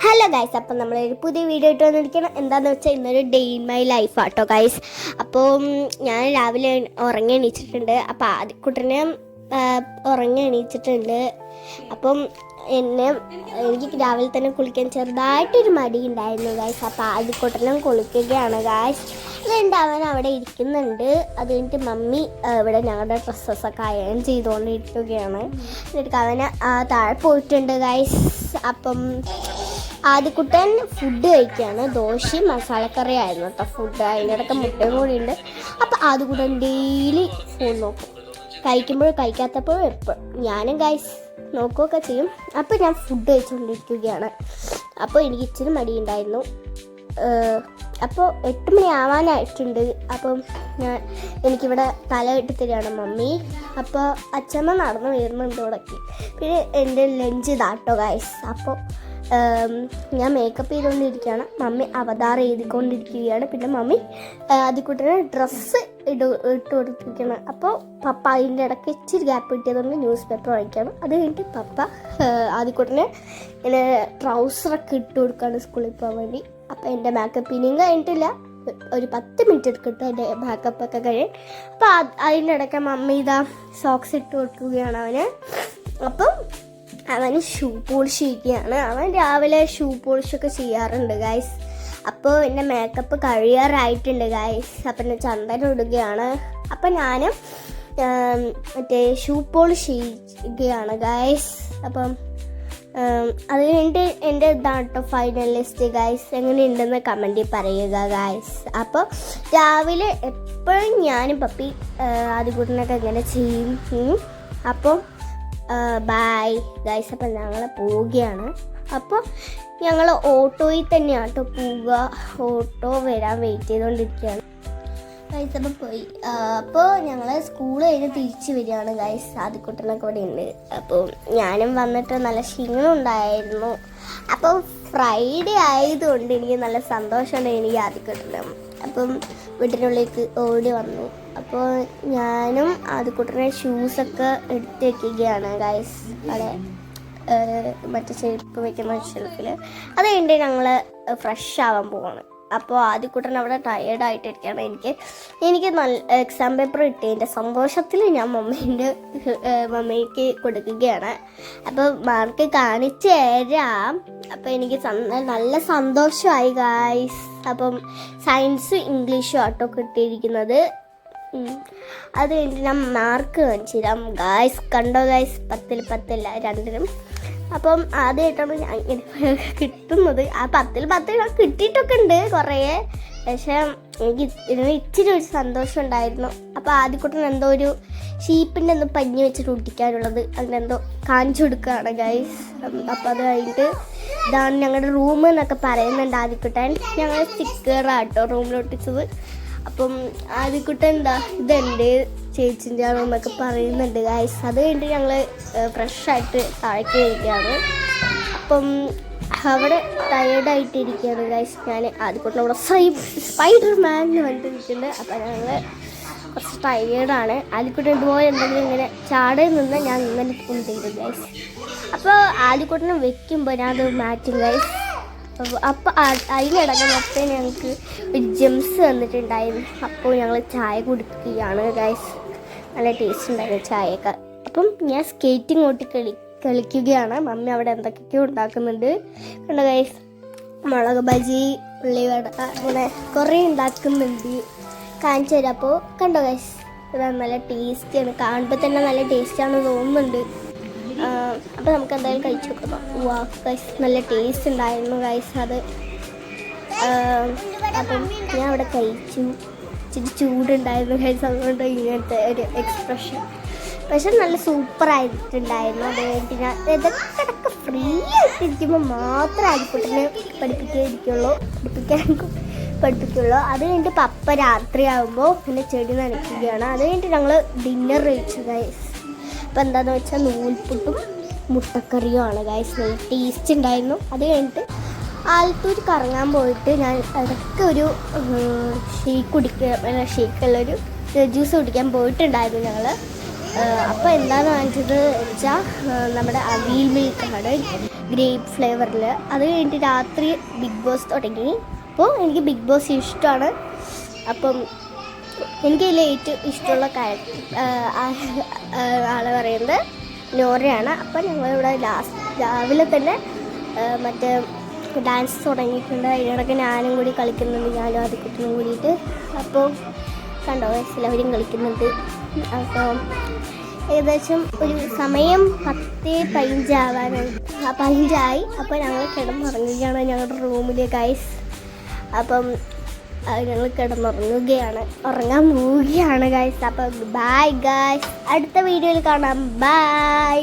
Hello guys അപ്പം നമ്മളൊരു പുതിയ വീഡിയോ ഇട്ട് വന്നിരിക്കണം എന്താണെന്ന് വെച്ചാൽ ഇന്നൊരു ഡേ ഇൻ മൈ ലൈഫ് ആട്ടോ ഗൈസ് അപ്പോൾ ഞാൻ രാവിലെ ഉറങ്ങി എണീച്ചിട്ടുണ്ട്. അപ്പോൾ ആദ്യ ആദ്യക്കുട്ടനെ ഉറങ്ങി എണീച്ചിട്ടുണ്ട്. അപ്പം എന്നെ എനിക്ക് രാവിലെ തന്നെ കുളിക്കാൻ ചെറുതായിട്ടൊരു മടി ഉണ്ടായിരുന്നു ഗായ്സ് അപ്പം ആദ്യക്കുട്ടനും കുളിക്കുകയാണ് ഗായ്സ് അതുകൊണ്ട് അവൻ അവിടെ ഇരിക്കുന്നുണ്ട്. അത് കഴിഞ്ഞിട്ട് മമ്മി ഇവിടെ ഞങ്ങളുടെ ഡ്രസ്സസൊക്കെ അയൺ ചെയ്തുകൊണ്ടിരിക്കുകയാണ്. എന്നിട്ട് അവന് താഴെ പോയിട്ടുണ്ട് ഗായ്സ് അപ്പം ആദ്യക്കുട്ടൻ ഫുഡ് കഴിക്കുകയാണ്. ദോശയും മസാലക്കറി ആയിരുന്നു കേട്ടോ ഫുഡ് അതിന്റെ ഇടയ്ക്ക് മുട്ടയും കൂടി ഉണ്ട് അപ്പം ആദ്യക്കുട്ടൻ ഡെയിലി ഫോൺ നോക്കും. കഴിക്കുമ്പോഴും കഴിക്കാത്തപ്പോഴും എപ്പോഴും ഞാനും ഗൈസ് നോക്കുകയൊക്കെ ചെയ്യും. അപ്പോൾ ഞാൻ ഫുഡ് കഴിച്ചുകൊണ്ടിരിക്കുകയാണ് അപ്പോൾ എനിക്ക് ഇച്ചിരി മടിയുണ്ടായിരുന്നു. അപ്പോൾ എട്ട് മണി ആവാനായിട്ടുണ്ട്. അപ്പം ഞാൻ എനിക്കിവിടെ തല കെട്ടി തരികയാണ് മമ്മി. അപ്പോൾ അച്ഛമ്മ നടന്നു വരുന്നുണ്ട് ഇവിടേക്ക്. പിന്നെ എന്റെ ലഞ്ച് ഇതാട്ടോ ഗൈസ് അപ്പോൾ ഞാൻ മേക്കപ്പ് ചെയ്തുകൊണ്ടിരിക്കുകയാണ്. മമ്മി അവതാർ എഴുതിക്കൊണ്ടിരിക്കുകയാണ് പിന്നെ മമ്മി അതിക്കൂട്ടിന് ഡ്രസ്സ് ഇട ഇട്ട് കൊടുത്തിരിക്കുകയാണ്. അപ്പോൾ പപ്പ അതിന്റെ ഇടയ്ക്ക് ഇച്ചിരി ഗ്യാപ്പ് കിട്ടിയതുകൊണ്ട് ന്യൂസ് പേപ്പർ വായിക്കുകയാണ്. അത് കഴിഞ്ഞിട്ട് പപ്പ ആദ്യക്കൂട്ടിന് ഇങ്ങനെ ട്രൗസറൊക്കെ ഇട്ട് കൊടുക്കുകയാണ് സ്കൂളിൽ പോകാൻ വേണ്ടി. അപ്പോൾ എന്റെ മേക്കപ്പ് ഇനിയും കഴിഞ്ഞിട്ടില്ല. ഒരു പത്ത് മിനിറ്റ് എടുക്കട്ടെ എന്റെ മേക്കപ്പ് ഒക്കെ കഴിയും അപ്പോൾ അതിന്റെ ഇടയ്ക്ക് മമ്മി ഇതാ സോക്സ് ഇട്ട് കൊടുക്കുകയാണ് അവന്. അപ്പം അവന് ഷൂ പോളിഷ് ചെയ്യുകയാണ് അവൻ രാവിലെ ഷൂ പോളിഷൊക്കെ ചെയ്യാറുണ്ട് ഗായ്സ് അപ്പോൾ എന്റെ മേക്കപ്പ് കഴിയാറായിട്ടുണ്ട് ഗായ്സ് അപ്പം എന്റെ ചന്ദനം ഇടുകയാണ്. അപ്പം ഞാൻ മറ്റേ ഷൂ പോളിഷ് ചെയ്യുകയാണ് ഗായ്സ് അപ്പം അത് കഴിഞ്ഞിട്ട് എന്റെ ഇതാണ് കേട്ടോ ഫൈനൽ ലിസ്റ്റ് ഗായ്സ് എങ്ങനെയുണ്ടെന്ന് കമന്റിൽ പറയുക ഗായ്സ് അപ്പോൾ രാവിലെ എപ്പോഴും ഞാനും പപ്പി ആദ്യകൂട്ടിനൊക്കെ ഇങ്ങനെ ചെയ്യും. അപ്പോൾ ബായ് ഗൈസ് അപ്പം ഞങ്ങൾ പോവുകയാണ്. അപ്പോൾ ഞങ്ങൾ ഓട്ടോയിൽ തന്നെയാണ് കേട്ടോ പോവുക. ഓട്ടോ വരാൻ വെയിറ്റ് ചെയ്തുകൊണ്ടിരിക്കുകയാണ് അപ്പം പോയി. അപ്പോൾ ഞങ്ങൾ സ്കൂൾ കഴിഞ്ഞ് തിരിച്ച് വരികയാണ് ഗൈസ് സാധിക്കുട്ടനൊക്കെ ഇവിടെ ഉണ്ട് അപ്പോൾ ഞാനും വന്നിട്ട് നല്ല ക്ഷീണം ഉണ്ടായിരുന്നു. അപ്പോൾ ഫ്രൈഡേ ആയതുകൊണ്ട് എനിക്ക് നല്ല സന്തോഷമുണ്ട് എനിക്ക് ആദ്യക്കുട്ടനും അപ്പം വീട്ടിനുള്ളിലേക്ക് ഓടി വന്നു. അപ്പോൾ ഞാനും ആദ്യക്കുട്ടനെ ഷൂസൊക്കെ എടുത്ത് വെക്കുകയാണ് ഗൈസ് അവിടെ മറ്റേ ചെരുപ്പ് വെക്കുന്ന ഷെൽഫിൽ അത് കഴിഞ്ഞിട്ട് ഞങ്ങൾ ഫ്രഷ് ആവാൻ പോവാണ്. അപ്പോൾ ആദ്യക്കൂട്ടൻ അവിടെ ആയിട്ടിരിക്കണം എനിക്ക് എനിക്ക് നല്ല എക്സാം പേപ്പർ കിട്ടിയതിന്റെ സന്തോഷത്തിൽ ഞാൻ മമ്മീന്റെ മമ്മിക്ക് കൊടുക്കുകയാണ്. അപ്പോൾ മാർക്ക് കാണിച്ചു തരാം. അപ്പോൾ എനിക്ക് നല്ല സന്തോഷമായി ഗായ്സ് അപ്പം സയൻസും ഇംഗ്ലീഷും ആട്ടോ കിട്ടിയിരിക്കുന്നത്. അത് കഴിഞ്ഞിട്ട് ഞാൻ മാർക്ക് കാണിച്ചു തരാം ഗായ്സ് കണ്ടോ ഗായ്സ് പത്തിൽ പത്തില്ല രണ്ടിനും. അപ്പം ആദ്യമായിട്ടാണ് ഞാൻ ഇങ്ങനെ കിട്ടുന്നത്. ആ പത്തിൽ പത്ത് ഞാൻ കിട്ടിയിട്ടൊക്കെ ഉണ്ട് കുറേ. പക്ഷേ എനിക്ക് ഇതിന് ഇച്ചിരി ഒരു സന്തോഷം ഉണ്ടായിരുന്നു. അപ്പോൾ ആദ്യക്കൂട്ടൻ എന്തോ ഒരു ഷീപ്പിന്റെ ഒന്ന് പഞ്ഞി വെച്ചിട്ട് ഒട്ടിക്കാനുള്ളത് അതിനെന്തോ കാണിച്ചു കൊടുക്കുകയാണ് ഗൈസ് അപ്പോൾ അത് കഴിഞ്ഞിട്ട് ഇതാണ് ഞങ്ങളുടെ റൂം എന്നൊക്കെ പറയുന്നുണ്ട് ആദ്യക്കുട്ടൻ. ഞങ്ങൾ സ്റ്റിക്കറാട്ടോ റൂമിൽ ഒട്ടിച്ചത്. അപ്പം ആദ്യക്കുട്ടൻ എന്താ ഇതെന്റെ ചേച്ചിന്റെ ആണെന്നൊക്കെ പറയുന്നുണ്ട്. ഗായ്സ് അത് കഴിഞ്ഞിട്ട് ഞങ്ങൾ ഫ്രഷായിട്ട് താഴേക്ക് വരികയാണ് അപ്പം അവിടെ ടയേർഡായിട്ടിരിക്കുകയാണ് ഗൈസ് ഞാൻ അവിടെ സൈ സ്പൈഡർ മാൻ എന്ന് പറഞ്ഞിട്ട് അപ്പം ഞങ്ങൾ കുറച്ച് ടയേർഡാണ് ആലിക്കുട്ടൻ ഇതുപോലെ എന്തെങ്കിലും ഇങ്ങനെ ചാടയിൽ നിന്ന് ഞാൻ ഇങ്ങനെ കൊണ്ടുവരും ഗൈസ് അപ്പോൾ ആലിക്കുട്ടനെ വെക്കുമ്പോൾ ഞാനത് മാറ്റും ഗൈസ് അപ്പോൾ അതിനിടയ്ക്ക് മൊത്തം ഞങ്ങൾക്ക് ജെംസ് തന്നിട്ടുണ്ടായിരുന്നു. അപ്പോൾ ഞങ്ങൾ ചായ കുടിക്കുകയാണ് ഗൈസ് നല്ല ടേസ്റ്റ് ഉണ്ടായിരുന്നു ചായയൊക്കെ. അപ്പം ഞാൻ സ്കേറ്റിംഗ് ഓട്ടി കളി കളിക്കുകയാണ്. മമ്മി അവിടെ എന്തൊക്കെയൊക്കെയോ ഉണ്ടാക്കുന്നുണ്ട്. കണ്ടോ ഗൈസ് മുളക് ബജി ഉള്ളിവട അങ്ങനെ കുറേ ഉണ്ടാക്കുന്നുണ്ട്. കാണിച്ചു തരാം. അപ്പോൾ കണ്ടോ ഗൈസ് നല്ല ടേസ്റ്റിയാണ് കാണുമ്പോൾ തന്നെ നല്ല ടേസ്റ്റാണെന്ന് തോന്നുന്നുണ്ട്. അപ്പോൾ നമുക്ക് എന്തായാലും കഴിച്ചു നോക്കാം. വാ ഗൈസ് നല്ല ടേസ്റ്റ് ഉണ്ടായിരുന്നു ഗൈസ് അത്. അപ്പം ഞാൻ അവിടെ കഴിച്ചു. ഇച്ചിരി ചൂടുണ്ടായിരുന്നു ഗൈസ് അതുകൊണ്ട് ഇങ്ങനത്തെ ഒരു എക്സ്പ്രഷൻ പക്ഷെ നല്ല സൂപ്പർ ആയിട്ടുണ്ടായിരുന്നു അത് കഴിഞ്ഞിട്ട് ഞാൻ ഇതൊക്കെ ഫ്രീ ആയിട്ടിരിക്കുമ്പോൾ മാത്രമേ ആദ്യക്കുട്ടനെ പഠിപ്പിക്കാതിരിക്കുള്ളൂ പഠിപ്പിക്കാൻ പഠിപ്പിക്കുള്ളൂ അത് കഴിഞ്ഞിട്ട് പപ്പ രാത്രിയാകുമ്പോൾ പിന്നെ ചെടി നനയ്ക്കുകയാണ്. അത് കഴിഞ്ഞിട്ട് ഞങ്ങൾ ഡിന്നർ കഴിച്ചു ഗൈസ് അപ്പോൾ എന്താണെന്ന് വെച്ചാൽ നൂൽപുട്ടും മുട്ടക്കറിയുമാണ്. ഗൈസ് നല്ല ടേസ്റ്റ് ഉണ്ടായിരുന്നു. അത് കഴിഞ്ഞിട്ട് ആലത്തൂർ കറങ്ങാൻ പോയിട്ട് ഞാൻ ഇടയ്ക്ക് ഒരു ഷേക്ക് കുടിക്കുക ഷേക്കുള്ളൊരു ജ്യൂസ് കുടിക്കാൻ പോയിട്ടുണ്ടായിരുന്നു ഞങ്ങൾ അപ്പോൾ എന്താണ് വാങ്ങിച്ചത് വെച്ചാൽ നമ്മുടെ അവിയൽ മിൽക്കാണ് ഗ്രേപ്പ് ഫ്ലേവറിൽ അത് കഴിഞ്ഞിട്ട് രാത്രി ബിഗ് ബോസ് തുടങ്ങി. അപ്പോൾ എനിക്ക് ബിഗ് ബോസ് ഇഷ്ടമാണ്. അപ്പം എനിക്കതിൽ ഏറ്റവും ഇഷ്ടമുള്ള കാര്യം ആളെ പറയുന്നത് നോറയാണ്. അപ്പം ഞങ്ങളിവിടെ ലാസ്റ്റ് രാവിലെ തന്നെ മറ്റേ ഡാൻസ് തുടങ്ങിയിട്ടുണ്ട്. അതിനിടയ്ക്ക് ഞാനും കൂടി കളിക്കുന്നുണ്ട്. ഞാനും ആദ്യക്കുട്ടനും കൂടിയിട്ട്. അപ്പോൾ കണ്ടോ എല്ലാവരും കളിക്കുന്നുണ്ട്. അപ്പോൾ ഏകദേശം ഒരു സമയം പത്ത് പതിനഞ്ചാവാനായി. ആ പതിനഞ്ചായി. അപ്പോൾ ഞങ്ങൾ കിടന്നുറങ്ങുകയാണ് ഞങ്ങളുടെ റൂമിലെ ഗൈസ് അപ്പം ഞങ്ങൾ കിടന്നുറങ്ങുകയാണ്. ഉറങ്ങാൻ പോവുകയാണ് ഗായ്സ് അപ്പം ബൈ ഗായ്സ് അടുത്ത വീഡിയോയിൽ കാണാം. ബൈ